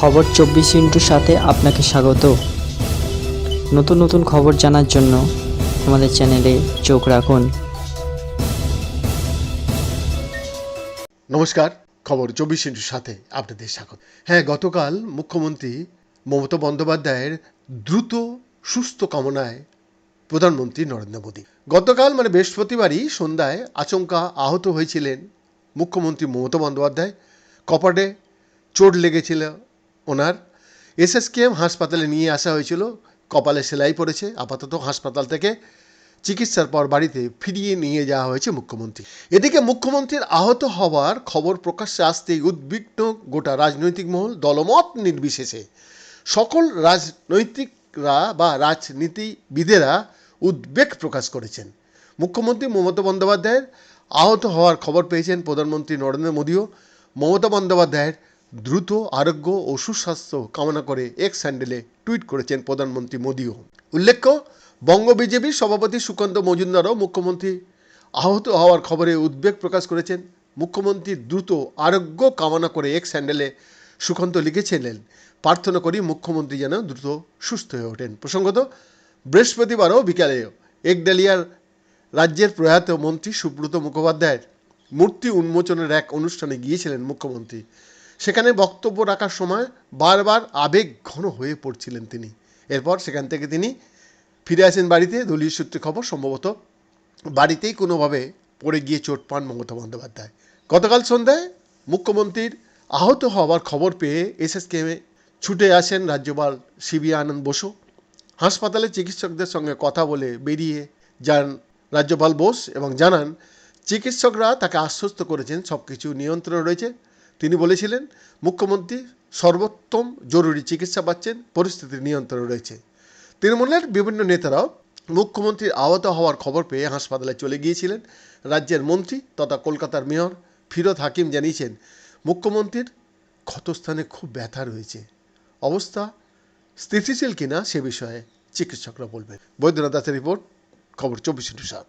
খবর চব্বিশ ইন্টুর সাথে আপনাকে স্বাগত। নতুন নতুন খবর জানার জন্য আমাদের চ্যানেলে চোখ রাখুন। নমস্কার, খবর চব্বিশ ইন্টুর সাথে আপনাদের স্বাগত। হ্যাঁ গতকাল মুখ্যমন্ত্রী মমতা বন্দ্যোপাধ্যায়ের দ্রুত, সুস্থ কামনায় প্রধানমন্ত্রী নরেন্দ্র মোদী। গতকাল মানে বৃহস্পতিবারই সন্ধ্যায় আচমকা আহত হয়েছিলেন মুখ্যমন্ত্রী মমতা বন্দ্যোপাধ্যায়। কপাটে চোট লেগেছিল ওনার এসএসকেএম হাসপাতালে নিয়ে আসা হয়েছিল। কপালে সেলাই পড়েছে। আপাতত হাসপাতাল থেকে চিকিৎসার পর বাড়িতে ফিরিয়ে নিয়ে যাওয়া হয়েছে মুখ্যমন্ত্রী। এদিকে মুখ্যমন্ত্রীর আহত হওয়ার খবর প্রকাশ্যে আসতেই উদ্বিগ্ন গোটা রাজনৈতিক মহল দলমত নির্বিশেষে। সকল রাজনৈতিকরা বা রাজনীতিবিদেরা উদ্বেগ প্রকাশ করেছেন। মুখ্যমন্ত্রী মমতা বন্দ্যোপাধ্যায়ের আহত হওয়ার খবর পেয়েছেন প্রধানমন্ত্রী নরেন্দ্র মোদীও। মমতা বন্দ্যোপাধ্যায়ের দ্রুত, আরোগ্য ও সুস্বাস্থ্য কামনা করে এক্স স্যান্ডেলে টুইট করেছেন প্রধানমন্ত্রী মোদীও। উল্লেখ্য, বঙ্গ বিজেপির সভাপতি সুকান্ত মজুমদারও মুখ্যমন্ত্রী আহত হওয়ার খবরে উদ্বেগ প্রকাশ করেছেন। মুখ্যমন্ত্রী দ্রুত, আরোগ্য কামনা করে এক্স স্যান্ডেলে সুকান্ত লিখেছিলেন। প্রার্থনা করি মুখ্যমন্ত্রী যেন দ্রুত সুস্থ হয়ে ওঠেন। প্রসঙ্গত, বৃহস্পতিবারও বিকালে একডালিয়ার রাজ্যের প্রয়াত মন্ত্রী সুব্রত মুখোপাধ্যায়ের মূর্তি উন্মোচনের এক অনুষ্ঠানে গিয়েছিলেন মুখ্যমন্ত্রী। সেখানে বক্তব্য রাখার সময় বারবার আবেগ ঘন হয়ে পড়ছিলেন তিনি। এরপর সেখান থেকে তিনি ফিরে আসেন বাড়িতে। দলীয় সূত্রে খবর, সম্ভবত বাড়িতেই কোনোভাবে পড়ে গিয়ে চোট পান মমতা বন্দ্যোপাধ্যায়। গতকাল সন্ধ্যায় মুখ্যমন্ত্রীর আহত হওয়ার খবর পেয়ে এসএসকেমে ছুটে আসেন রাজ্যপাল সিবি আনন্দ বসু। হাসপাতালে চিকিৎসকদের সঙ্গে কথা বলে বেরিয়ে যান রাজ্যপাল বোস এবং জানান, চিকিৎসকরা তাকে আশ্বস্ত করেছেন সব কিছু নিয়ন্ত্রণে রয়েছে। তিনি বলেছিলেন, মুখ্যমন্ত্রী সর্বোত্তম জরুরি চিকিৎসা পাচ্ছেন, পরিস্থিতি নিয়ন্ত্রণে রয়েছে। তৃণমূলের বিভিন্ন নেতারাও মুখ্যমন্ত্রীর আহত হওয়ার খবর পেয়ে হাসপাতালে চলে গিয়েছিলেন। রাজ্যের মন্ত্রী তথা কলকাতার মেয়র ফিরোদ হাকিম জানিয়েছেন, মুখ্যমন্ত্রীর ক্ষতস্থানে খুব ব্যথা রয়েছে। অবস্থা স্থিতিশীল কিনা সে বিষয়ে চিকিৎসকরা বলবেন। বৈদ্যনাথ দাসের রিপোর্ট, খবর চব্বিশ সাত।